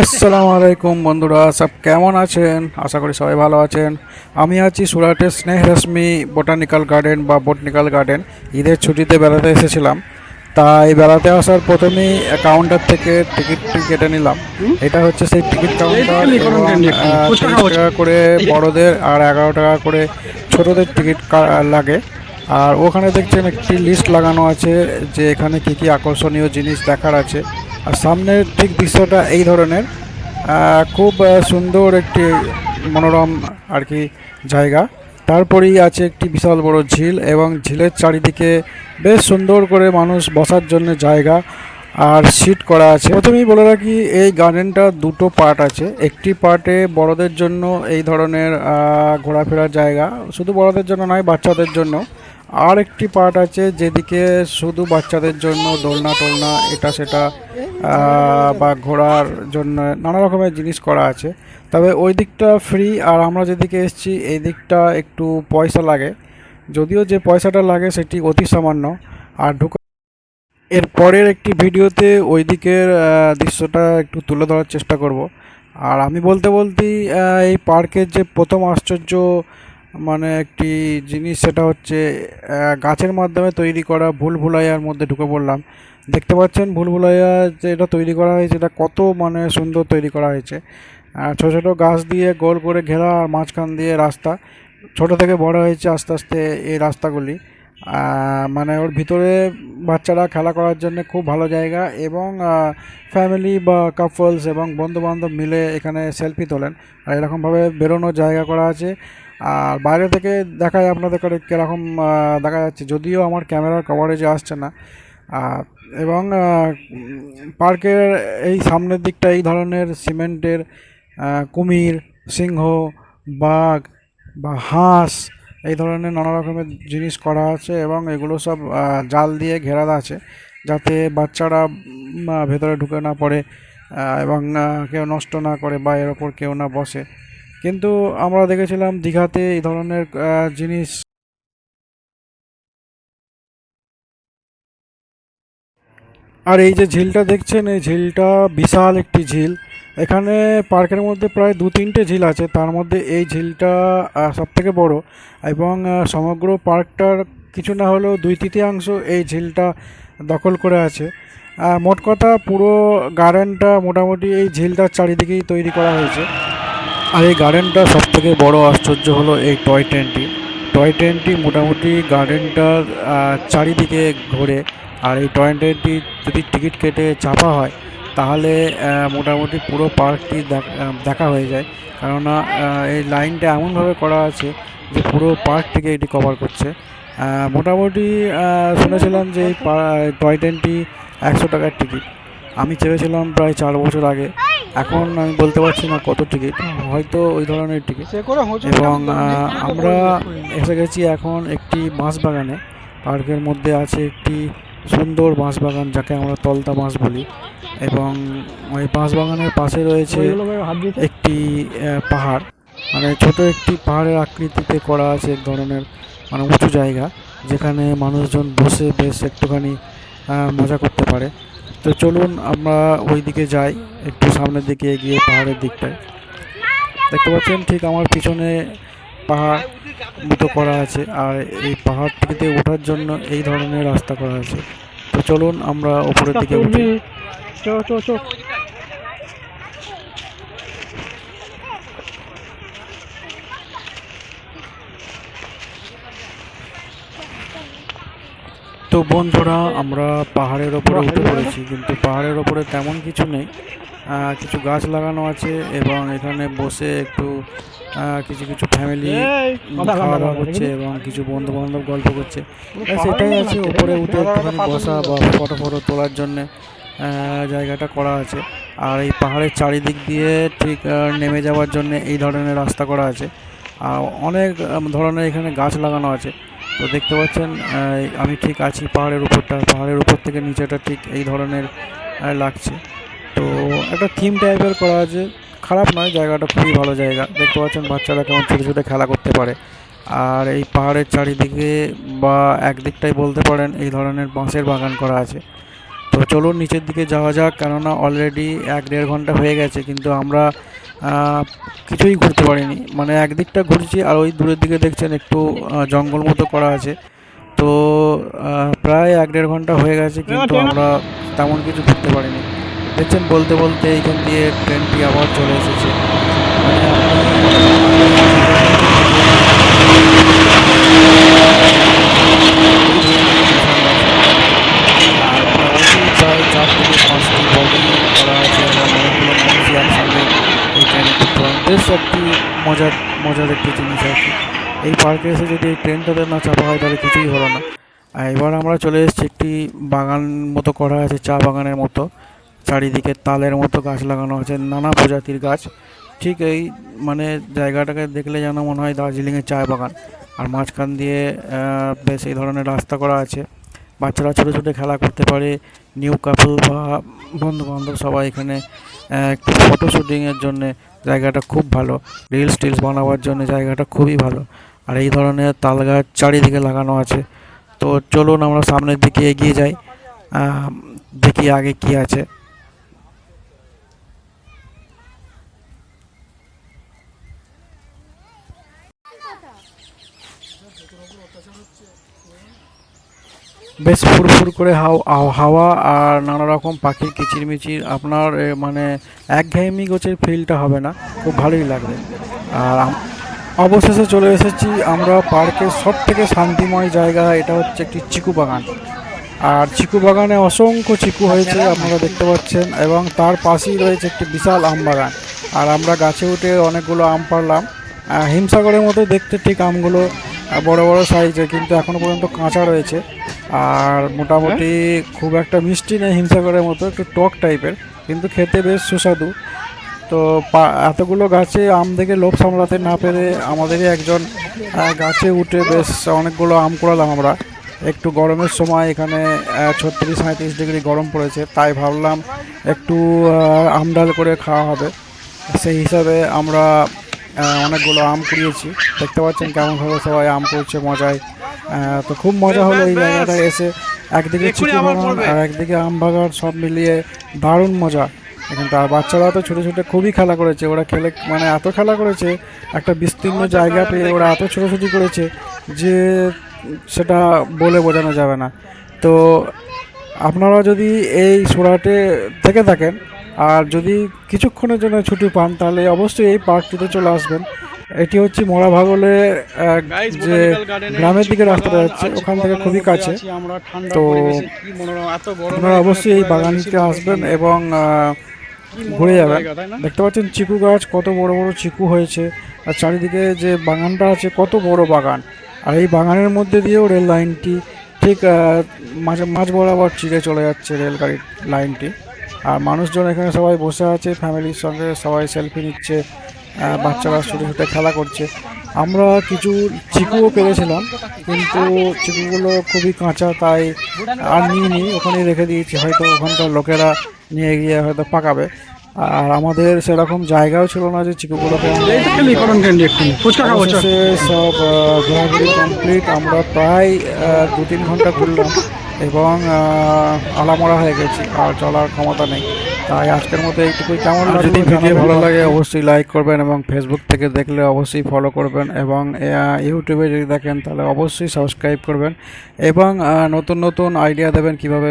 আসসালামু আলাইকুম বন্ধুরা সব কেমন আছেন? আশা করি সবাই ভালো আছেন। আমি আছি সুরাটের স্নেহ রশ্মি বোটানিক্যাল গার্ডেন বা বোটানিক্যাল গার্ডেন। ঈদের ছুটিতে বেড়াতে এসেছিলাম। তাই বেড়াতে আসার প্রথমেই কাউন্টার থেকে টিকিট কেটে নিলাম। এটা হচ্ছে সেই টিকিট কাউন্টার এবং টাকা করে বড়দের আর এগারো টাকা করে ছোটদের টিকিট লাগে। আর ওখানে দেখছেন একটি লিস্ট লাগানো আছে যে এখানে কি কি আকর্ষণীয় জিনিস দেখার আছে। আর সামনের ঠিক দৃশ্যটা এই ধরনের। খুব সুন্দর একটি মনোরম আর কি জায়গা। তারপরেই আছে একটি বিশাল বড় ঝিল এবং ঝিলের চারিদিকে বেশ সুন্দর করে মানুষ বসার জন্য জায়গা আর সিট করা আছে। প্রথমেই বলে রাখি, এই গার্ডেনটা দুটো পার্ট আছে। একটি পার্টে বড়দের জন্য এই ধরনের ঘোরাফেরার জায়গা। শুধু বড়দের জন্য নয়, বাচ্চাদের জন্য। আর একটি পার্ট আছে যেদিকে শুধু বাচ্চাদের জন্য দোলনা টোলনা, এটা সেটা বা ঘোরার জন্য নানা রকমের জিনিস করা আছে। তবে ওই দিকটা ফ্রি আর আমরা যেদিকে এসেছি, এই দিকটা একটু পয়সা লাগে। যদিও যে পয়সাটা লাগে, সেটি অতি সামান্য। আর ঢুকা এর পরের একটি ভিডিওতে ওই দিকের দৃশ্যটা একটু তুলে ধরার চেষ্টা করব। আর আমি বলতে বলতেই এই পার্কের যে প্রথম আশ্চর্য মানে একটি জিনিস, সেটা হচ্ছে গাছের মাধ্যমে তৈরি করা ভুল ভুলাইয়ার মধ্যে ঢুকে পড়লাম। দেখতে পাচ্ছেন ভুল ভুলাইয়া যে এটা তৈরি করা হয়েছে, এটা কত মানে সুন্দর তৈরি করা হয়েছে। ছোট ছোট গাছ দিয়ে গোল করে ঘেরা আর মাঝখান দিয়ে রাস্তা। ছোট থেকে বড় হয়েছে আস্তে আস্তে এই রাস্তাগুলি। মানে ওর ভিতরে বাচ্চারা খেলা করার জন্য খুব ভালো জায়গা এবং ফ্যামিলি বা কাপলস এবং বন্ধু বান্ধব মিলে এখানে সেলফি তোলেন। আর এরকমভাবে বেরোনোর জায়গা করা আছে। আর বাইরে থেকে দেখায় আপনাদের করে কীরকম দেখা যাচ্ছে। যদিও আমার ক্যামেরার কভারেজে আসছে না। এবং পার্কের এই সামনের দিকটা এই ধরনের সিমেন্টের কুমির, সিংহ, বাঘ বা হাঁস এই ধরনের নানা রকমের জিনিস করা আছে এবং এগুলো সব জাল দিয়ে ঘেরা আছে যাতে বাচ্চারা ভেতরে ঢুকে না পড়ে এবং কেউ নষ্ট না করে বা এর ওপর কেউ না বসে। কিন্তু আমরা দেখেছিলাম দীঘাতে এই ধরনের জিনিস আর এই যে ঝিলটা দেখছেন, এই ঝিলটা বিশাল একটি ঝিল। এখানে পার্কের মধ্যে প্রায় দু তিনটে ঝিল আছে, তার মধ্যে এই ঝিলটা সব থেকে বড় এবং সমগ্র পার্কটার কিছু না হলেও দুই তৃতীয়াংশ এই ঝিলটা দখল করে আছে। মোট কথা পুরো গার্ডেনটা মোটামুটি এই ঝিলটার চারিদিকেই তৈরি করা হয়েছে। আর এই গার্ডেনটা সব থেকে বড় আশ্চর্য হলো এই টয় ট্রেনটি টয় ট্রেনটি মোটামুটি গার্ডেনটার চারিদিকে ঘোরে। আর এই টয় ট্রেনটি যদি টিকিট কেটে চাপা হয়, তাহলে মোটামুটি পুরো পার্কটি দেখ- দেখা হয়ে যায়। কেননা এই লাইনটা এমনভাবে করা আছে যে পুরো পার্কটিকে এটি কভার করছে। মোটামুটি শুনেছিলাম যে এই টয় ট্রেনটি একশো টাকার টিকিট আমি চেয়েছিলাম প্রায় চার বছর আগে। এখন আমি বলতে পারছি না কত টিকিট হয়তো ওই ধরনের টিকিট এবং আমরা এসে গেছি এখন একটি বাঁশ বাগানে পার্কের মধ্যে আছে একটি সুন্দর বাঁশ বাগান যাকে আমরা তলতা বাঁশ বলি। এবং ওই বাঁশ বাগানের পাশে রয়েছে একটি পাহাড়। মানে ছোট একটি পাহাড়ের আকৃতিতে করা আছে এক ধরনের মানে উঁচু জায়গা যেখানে মানুষজন বসে বেশ একটুখানি মজা করতে পারে। তো চলুন আমরা ওই দিকে যাই, একটু সামনের দিকে এগিয়ে পাহাড়ের দিকটায়। দেখতে পাচ্ছেন ঠিক আমার পিছনে পাহাড় মতো করা আছে, আর এই পাহাড়টিতে ওঠার জন্য এই ধরনের রাস্তা করা আছে। তো চলুন আমরা ওপরের দিকে উঠি। তো বন্ধুরা আমরা পাহাড়ের ওপরে উঠে পড়েছি কিন্তু পাহাড়ের ওপরে তেমন কিছু নেই। কিছু গাছ লাগানো আছে এবং এখানে বসে একটু কিছু কিছু ফ্যামিলি খাওয়া দাওয়া করছে এবং কিছু বন্ধু বান্ধব গল্প করছে। সেটাই আছে উপরে উঠে একটুখানি বসা বা ফটো ফটো তোলার জন্য জায়গাটা করা আছে। আর এই পাহাড়ের চারিদিক দিয়ে ঠিক নেমে যাওয়ার জন্য এই ধরনের রাস্তা করা আছে। আর অনেক ধরনের এখানে গাছ লাগানো আছে। তো দেখতে পাচ্ছেন আমি ঠিক আছি পাহাড়ের উপরটা। পাহাড়ের উপর থেকে নিচেটা ঠিক এই ধরনের লাগছে। তো একটা থিম টাইপের করা আছে। খারাপ নয়, জায়গাটা খুবই ভালো জায়গা। দেখতে পাচ্ছেন বাচ্চারা কেমন ছোটো ছোটো খেলা করতে পারে। আর এই পাহাড়ের চারিদিকে বা একদিকটাই বলতে পারেন এই ধরনের বাঁশের বাগান করা আছে। তো চলুন নিচের দিকে যাওয়া যাক, কেননা অলরেডি এক দেড় ঘণ্টা হয়ে গেছে, কিন্তু আমরা কিছুই ঘুরতে পারিনি। মানে একদিকটা ঘুরছি আর ওই দূরের দিকে দেখছেন একটু জঙ্গল মতো করা আছে। তো প্রায় এক দেড় ঘণ্টা হয়ে গেছে কিন্তু আমরা তেমন কিছু ঘুরতে পারিনি। দেখছেন বলতে বলতে এইখান দিয়ে ট্রেনটি আবার চলে এসেছে মানে আপনি প্রায় চার থেকে পাঁচটি বগি করা আছে এবং অনেকগুলো মানুষই একসঙ্গে এই ট্রেনে করতে পারেন বেশ একটি মজার মজার একটি জিনিস আর কি এই পার্কে এসে যদি এই ট্রেনটাতে না চাপা হয়, তাহলে কিছুই হলো না। আর এবার আমরা চলে এসেছি একটি বাগান মতো করা আছে, চা বাগানের মতো। চারিদিকে তালের মতো গাছ লাগানো আছে, নানা প্রজাতির গাছ। ঠিক এই মানে জায়গাটাকে দেখলে যেন মনে হয় দার্জিলিংয়ের চা বাগান। আর মাঝখান দিয়ে বেশ এই ধরনের রাস্তা করা আছে। বাচ্চারা ছোটো ছোটো খেলা করতে পারে। নিউ কাপল বা বন্ধু বান্ধব সবাই এখানে একটু ফটো শুটিংয়ের জন্যে জায়গাটা খুব ভালো। রিলস টিলস বানাবার জন্য জায়গাটা খুবই ভালো। আর এই ধরনের তাল গাছ চারিদিকে লাগানো আছে। তো চলুন আমরা সামনের দিকে এগিয়ে যাই। দেখি আগে কি আছে। বেশ ফুরফুর করে হাও- হাও- হাওয়া আর নানা রকম পাখির কিচিরমিচির। আপনার মানে একঘেয়েমি গোছের ফিলটা হবে না। খুব ভালোই লাগবে। আর অবশেষে চলে এসেছি আমরা পার্কের সব থেকে শান্তিময় জায়গা। এটা হচ্ছে একটি চিকু বাগান। আর চিকু বাগানে অসংখ্য চিকু হয়েছে, আপনারা দেখতে পাচ্ছেন। এবং তার পাশেই রয়েছে একটি বিশাল আম বাগান। আর আমরা গাছে উঠে অনেকগুলো আম পারলাম হিমসাগরের মতো দেখতে ঠিক আমগুলো। বড় বড় সাইজে কিন্তু এখনও পর্যন্ত কাঁচা রয়েছে। আর মোটামুটি খুব একটা মিষ্টি নেই হিমসাগরের মতো একটু টক টাইপের কিন্তু খেতে বেশ সুস্বাদু। তো এতগুলো গাছে আম দেখে লোভ সামলাতে না পেরে আমাদেরই একজন গাছে উঠে বেশ অনেকগুলো আম কুড়ালাম আমরা। একটু গরমের সময় এখানে ছত্রিশ সাঁত্রিশ ডিগ্রি গরম পড়েছে তাই ভাবলাম একটু আহ, আম ডাল করে খাওয়া হবে। সেই হিসাবে আমরা অনেকগুলো আম কুড়িয়েছি। দেখতে পাচ্ছেন কেমনভাবে সবাই আম করছে মজায়। তো খুব মজা হলো এই জায়গাটায় এসে। একদিকে চিকু আর একদিকে আম বাগান সব মিলিয়ে দারুণ মজা। এখানটা আর বাচ্চারা তো ছোটো ছোটো খুবই খেলা করেছে। ওরা খেলে মানে এত খেলা করেছে একটা বিস্তীর্ণ জায়গা পেয়ে ওরা এত ছোটাছুটি করেছে যে সেটা বলে বোঝানো যাবে না। তো আপনারা যদি এই সুরাটে থেকে থাকেন আর যদি কিছুক্ষণের জন্য ছুটি পান তাহলে অবশ্যই এই পার্কটিতে চলে আসবেন। এটি হচ্ছে মরা ভাগলে যে গ্রামের দিকে রাস্তাটা যাচ্ছে ওখান থেকে খুবই কাছে। তো আপনারা অবশ্যই এই বাগানটিতে আসবেন এবং ঘুরে যাবেন। দেখতে পাচ্ছেন চিকু গাছ কত বড় বড় চিকু হয়েছে আর চারিদিকে যে বাগানটা আছে কত বড় বাগান। আর এই বাগানের মধ্যে দিয়েও রেল লাইনটি ঠিক মাঝে মাঝ বরাবর চিড়ে চলে যাচ্ছে রেলগাড়ির লাইনটি। আর মানুষজন এখানে সবাই বসে আছে ফ্যামিলির সঙ্গে সবাই সেলফি নিচ্ছে বাচ্চারা ছোটো ছোটো খেলা করছে। আমরা কিছু চিকুও পেরেছিলাম কিন্তু চিকুগুলো খুবই কাঁচা তাই আর নিয়ে নিই ওখানেই রেখে দিয়েছি। হয়তো ওখানকার লোকেরা নিয়ে গিয়ে হয়তো পাকাবে। আর আমাদের সেরকম জায়গাও ছিল না যে চিকুগুলোকে অবশেষে সব ঘোরাঘুরি কমপ্লিট আমরা প্রায় দু তিন ঘণ্টা ঘুরলাম। এবং আলামরা হয়ে গেছি আর চলার ক্ষমতা নেই। তাই আজকের মতো এইটুকুই। কেমন যদি ভিডিও ভালো লাগে অবশ্যই লাইক করবেন এবং ফেসবুক থেকে দেখলে অবশ্যই ফলো করবেন এবং ইউটিউবে যদি দেখেন তাহলে অবশ্যই সাবস্ক্রাইব করবেন এবং নতুন নতুন আইডিয়া দেবেন কীভাবে